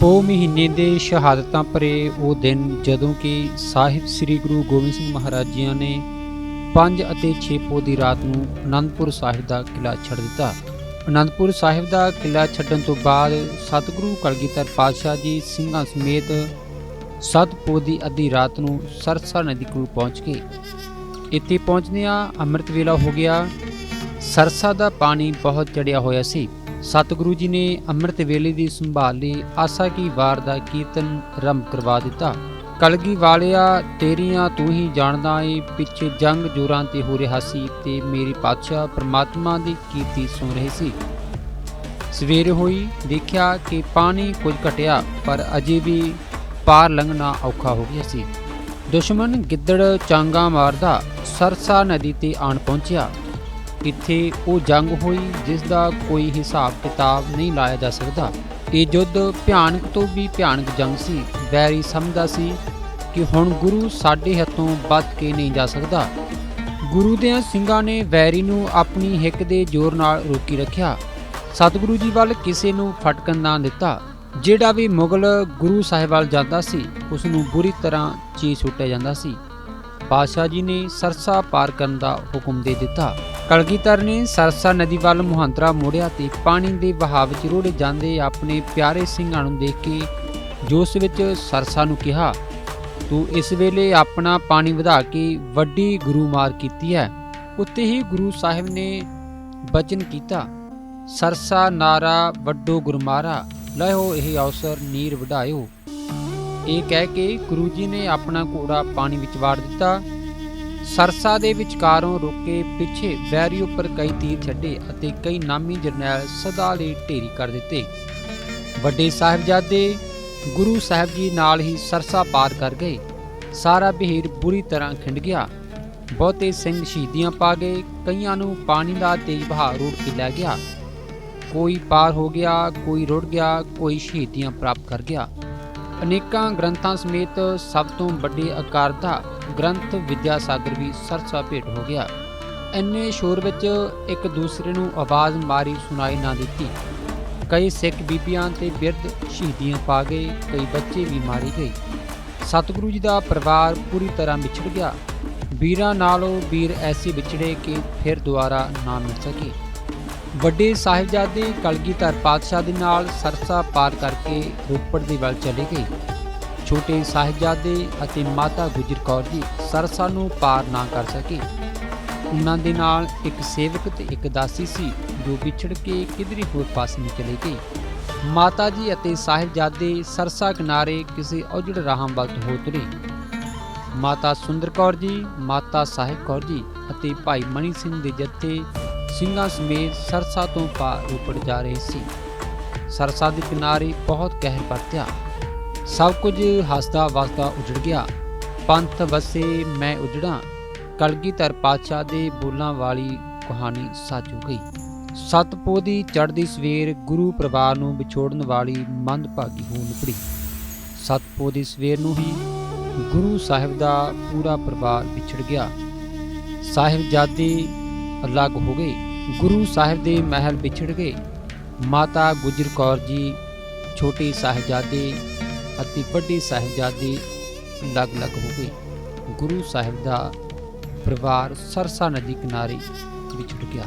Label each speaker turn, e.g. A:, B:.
A: ਪੋ ਮਹੀਨੇ ਦੇ ਸ਼ਹਾਦਤਾਂ ਭਰੇ ਉਹ ਦਿਨ ਜਦੋਂ ਕਿ ਸਾਹਿਬ ਸ੍ਰੀ ਗੁਰੂ ਗੋਬਿੰਦ ਸਿੰਘ ਮਹਾਰਾਜ ਜੀਆਂ ਨੇ 5 ਅਤੇ 6 ਪੋ ਦੀ ਰਾਤ ਨੂੰ ਅਨੰਦਪੁਰ ਸਾਹਿਬ ਦਾ ਕਿਲਾ ਛੱਡ ਦਿੱਤਾ। ਅਨੰਦਪੁਰ ਸਾਹਿਬ ਦਾ ਕਿਲਾ ਛੱਡਣ ਤੋਂ ਬਾਅਦ ਸਤਿਗੁਰੂ ਕਲਗੀਧਰ ਪਾਤਸ਼ਾਹ ਜੀ ਸਿੰਘਾਂ ਸਮੇਤ ਸਤ ਪੋ ਦੀ ਅੱਧੀ ਰਾਤ ਨੂੰ ਸਰਸਾ ਨਦੀ ਕੋਲ ਪਹੁੰਚ ਗਏ। ਇੱਥੇ ਪਹੁੰਚਦਿਆਂ ਅੰਮ੍ਰਿਤ ਵੇਲਾ ਹੋ ਗਿਆ। ਸਰਸਾ ਦਾ ਪਾਣੀ ਬਹੁਤ ਚੜਿਆ ਹੋਇਆ ਸੀ। ਸਤਿਗੁਰੂ ਜੀ ਨੇ ਅੰਮ੍ਰਿਤ ਵੇਲੇ ਦੀ ਸੰਭਾਲ ਲਈ ਆਸਾ ਕੀ ਵਾਰ ਦਾ ਕੀਰਤਨ ਆਰੰਭ ਕਰਵਾ ਦਿੱਤਾ। ਕਲਗੀ ਵਾਲਿਆ, ਤੇਰੀਆਂ ਤੂੰ ਹੀ ਜਾਣਦਾ ਏ, ਪਿੱਛੇ ਜੰਗ ਜੋਰਾਂ ਤੇ ਹੋ ਰਿਹਾ ਸੀ ਤੇ ਮੇਰੇ ਪਾਤਸ਼ਾਹ ਪ੍ਰਮਾਤਮਾ ਦੀ ਕੀਰਤੀ ਸੁਣ ਰਹੀ ਸੀ। ਸਵੇਰ ਹੋਈ ਦੇਖਿਆ ਕਿ ਪਾਣੀ ਕੁਝ ਘਟਿਆ, ਪਰ ਅਜੇ ਵੀ ਪਾਰ ਲੰਘਣਾ ਔਖਾ ਹੋ ਗਿਆ ਸੀ। ਦੁਸ਼ਮਣ ਗਿੱਦੜ ਚਾਂਗਾ ਮਾਰਦਾ, ਸਰਸਾ ਨਦੀ ਤੇ ਆਣ ਪਹੁੰਚਿਆ। ਇੱਥੇ ਉਹ ਜੰਗ ਹੋਈ ਜਿਸ ਦਾ ਕੋਈ ਹਿਸਾਬ ਕਿਤਾਬ ਨਹੀਂ ਲਾਇਆ ਜਾ ਸਕਦਾ। ਇਹ ਯੁੱਧ ਭਿਆਨਕ ਤੋਂ ਵੀ ਭਿਆਨਕ ਜੰਗ ਸੀ। ਵੈਰੀ ਸਮਝਦਾ ਸੀ ਕਿ ਹੁਣ ਗੁਰੂ ਸਾਡੇ ਹੱਥੋਂ ਬਚ ਕੇ ਨਹੀਂ ਜਾ ਸਕਦਾ। ਗੁਰੂ ਦੇ ਸਿੰਘਾਂ ਨੇ ਵੈਰੀ ਨੂੰ ਆਪਣੀ ਹਿੱਕ ਦੇ ਜ਼ੋਰ ਨਾਲ ਰੋਕੀ ਰੱਖਿਆ। ਸਤਿਗੁਰੂ ਜੀ ਵੱਲ ਕਿਸੇ ਨੂੰ ਫਟਕਣ ਨਾ ਦਿੱਤਾ। ਜਿਹੜਾ ਵੀ ਮੁਗਲ ਗੁਰੂ ਸਾਹਿਬ ਵੱਲ ਜਾਂਦਾ ਸੀ ਉਸ ਨੂੰ ਬੁਰੀ ਤਰ੍ਹਾਂ ਚੀਜ਼ ਸੁੱਟਿਆ ਜਾਂਦਾ ਸੀ। ਪਾਤਸ਼ਾਹ ਜੀ ਨੇ ਸਰਸਾ ਪਾਰ ਕਰਨ ਦਾ ਹੁਕਮ ਦੇ ਦਿੱਤਾ। ਕਲਗੀਧਰ ਨੇ ਸਰਸਾ ਨਦੀ ਵੱਲ ਮੁਹਾਂਦਰਾ ਮੋੜਿਆ ਤੇ ਪਾਣੀ ਦੇ ਵਹਾਅ ਵਿੱਚ ਰੋੜੇ ਜਾਂਦੇ ਆਪਣੇ ਪਿਆਰੇ ਸਿੰਘਾਂ ਨੂੰ ਦੇਖ ਕੇ ਜੋਸ਼ ਵਿੱਚ ਸਰਸਾ ਨੂੰ ਕਿਹਾ, ਤੂੰ ਇਸ ਵੇਲੇ ਆਪਣਾ ਪਾਣੀ ਵਧਾ ਕੇ ਵੱਡੀ ਗੁਰੂ ਮਾਰ ਕੀਤੀ ਹੈ। ਉੱਤੇ ਹੀ ਗੁਰੂ ਸਾਹਿਬ ਨੇ ਬਚਨ ਕੀਤਾ, ਸਰਸਾ ਨਾਰਾ ਵੱਡੋ ਗੁਰਮਾਰਾ ਲਹੋ ਇਹ ਅਵਸਰ ਨੀਰ ਵਢਾਇਓ। ਇਹ ਕਹਿ ਕੇ ਗੁਰੂ ਜੀ ਨੇ ਆਪਣਾ ਘੋੜਾ ਪਾਣੀ ਵਿੱਚ ਵਾੜ ਦਿੱਤਾ। ਸਰਸਾ ਦੇ ਵਿਚਕਾਰੋਂ ਰੁਕ ਪਿੱਛੇ ਵੈਰੀ ਉੱਪਰ ਕਈ ਤੀਰ ਛੱਡੇ ਅਤੇ ਕਈ ਨਾਮੀ ਜਰਨੈਲ ਸਦਾ ਲਈ ਢੇਰੀ ਕਰ ਦਿੱਤੇ। ਵੱਡੇ ਸਾਹਿਬਜ਼ਾਦੇ ਗੁਰੂ ਸਾਹਿਬ ਜੀ ਨਾਲ ਹੀ ਸਰਸਾ ਪਾਰ ਕਰ ਗਏ। ਸਾਰਾ ਬਹੀਰ ਬੁਰੀ ਤਰ੍ਹਾਂ ਖਿੰਡ ਗਿਆ। ਬਹੁਤੇ ਸਿੰਘ ਸ਼ਹੀਦੀਆਂ ਪਾ ਗਏ। ਕਈਆਂ ਨੂੰ ਪਾਣੀ ਦਾ ਤੇਜ਼ ਵਹਾਅ ਰੋੜ ਕੇ ਲੈ ਗਿਆ। ਕੋਈ ਪਾਰ ਹੋ ਗਿਆ, ਕੋਈ ਰੁੜ ਗਿਆ, ਕੋਈ ਸ਼ਹੀਦੀਆਂ ਪ੍ਰਾਪਤ ਕਰ ਗਿਆ। ਅਨੇਕਾਂ ਗ੍ਰੰਥਾਂ ਸਮੇਤ ਸਭ ਤੋਂ ਵੱਡੇ ਆਕਾਰ ਦਾ ਗ੍ਰੰਥ ਵਿਦਿਆ ਸਾਗਰ ਵੀ ਸਰਸਾ ਭੇਟ ਹੋ ਗਿਆ। ਇੰਨੇ ਸ਼ੋਰ ਵਿੱਚ ਇੱਕ ਦੂਸਰੇ ਨੂੰ ਆਵਾਜ਼ ਮਾਰੀ ਸੁਣਾਈ ਨਾ ਦਿੱਤੀ। ਕਈ ਸਿੱਖ ਬੀਬੀਆਂ ਤੇ ਬਿਰਧ ਸ਼ਹੀਦੀਆਂ ਪਾ ਗਏ, ਕਈ ਬੱਚੇ ਵੀ ਮਾਰੇ ਗਏ। ਸਤਿਗੁਰੂ ਜੀ ਦਾ ਪਰਿਵਾਰ ਪੂਰੀ ਤਰ੍ਹਾਂ ਵਿਛੜ ਗਿਆ। ਵੀਰਾਂ ਨਾਲੋਂ ਵੀਰ ਐਸੀ ਵਿਛੜੇ ਕਿ ਫਿਰ ਦੁਬਾਰਾ ਨਾ ਮਿਲ ਸਕੇ। ਵੱਡੇ ਸਾਹਿਬਜ਼ਾਦੇ ਕਲਗੀਧਰ ਪਾਤਸ਼ਾਹ ਦੇ ਨਾਲ ਸਰਸਾ ਪਾਰ ਕਰਕੇ ਰੋਪੜ ਦੇ ਵੱਲ ਚਲੇ ਗਏ। ਛੋਟੇ ਸਾਹਿਬਜ਼ਾਦੇ ਅਤੇ ਮਾਤਾ ਗੁਜਰ ਕੌਰ ਜੀ ਸਰਸਾ ਨੂੰ ਪਾਰ ਨਾ ਕਰ ਸਕੇ। ਉਹਨਾਂ ਦੇ ਨਾਲ ਇੱਕ ਸੇਵਕ ਤੇ ਇੱਕ ਦਾਸੀ ਸੀ, ਜੋ ਵਿਛੜ ਕੇ ਕਿਧਰੇ ਹੋਰ ਪਾਸੇ ਨੂੰ ਚਲੇ ਗਏ। ਮਾਤਾ ਜੀ ਅਤੇ ਸਾਹਿਬਜ਼ਾਦੇ ਸਰਸਾ ਕਿਨਾਰੇ ਕਿਸੇ ਔਜੜ ਰਾਹਾਂ ਵੱਲ ਹੋ ਤੁਰੇ। ਮਾਤਾ ਸੁੰਦਰ ਕੌਰ ਜੀ, ਮਾਤਾ ਸਾਹਿਬ ਕੌਰ ਜੀ ਅਤੇ ਭਾਈ ਮਣੀ ਸਿੰਘ ਦੇ ਜੱਥੇ ਸਿੰਘਾਂ ਸਮੇਤ ਸਰਸਾ ਤੋਂ ਪਾਰ ਰੋਪੜ ਜਾ ਰਹੇ ਸੀ। ਸਰਸਾ ਦੇ ਕਿਨਾਰੇ ਬਹੁਤ ਕਹਿਰ ਪਰਤਿਆ ਸਭ ਕੁਝ ਹੱਸਦਾ ਵਸਦਾ ਉਜੜ ਗਿਆ। ਪੰਥ ਵਸੇ ਮੈਂ ਉਜੜਾਂ ਕਲਗੀਧਰ ਪਾਤਸ਼ਾਹ ਦੇ ਬੋਲਾਂ ਵਾਲੀ ਕਹਾਣੀ ਸੱਚ ਹੋ ਗਈ। ਸਤਪੋ ਦੀ ਚੜ੍ਹਦੀ ਸਵੇਰ ਗੁਰੂ ਪਰਿਵਾਰ ਨੂੰ ਵਿਛੋੜਨ ਵਾਲੀ ਮੰਦਭਾਗੀ ਹੋ ਨਿਕਲੀ। ਸਤਪੋ ਦੀ ਸਵੇਰ ਨੂੰ ਹੀ ਗੁਰੂ ਸਾਹਿਬ ਦਾ ਪੂਰਾ ਪਰਿਵਾਰ ਵਿਛੜ ਗਿਆ। ਸਾਹਿਬਜ਼ਾਦੇ ਅਲੱਗ ਹੋ ਗਏ। ਗੁਰੂ ਸਾਹਿਬ ਦੇ ਮਹਿਲ ਵਿਛੜ ਗਏ। ਮਾਤਾ ਗੁਜਰ ਕੌਰ ਜੀ, ਛੋਟੇ ਸਾਹਿਬਜ਼ਾਦੇ ਅਤੇ ਵੱਡੇ ਸਾਹਿਬਜ਼ਾਦੇ ਅਲੱਗ-ਅਲੱਗ ਹੋ ਗਏ ਗੁਰੂ ਸਾਹਿਬ ਦਾ ਪਰਿਵਾਰ ਸਰਸਾ ਨਦੀ ਕਿਨਾਰੇ ਵਿਛੜ ਗਿਆ।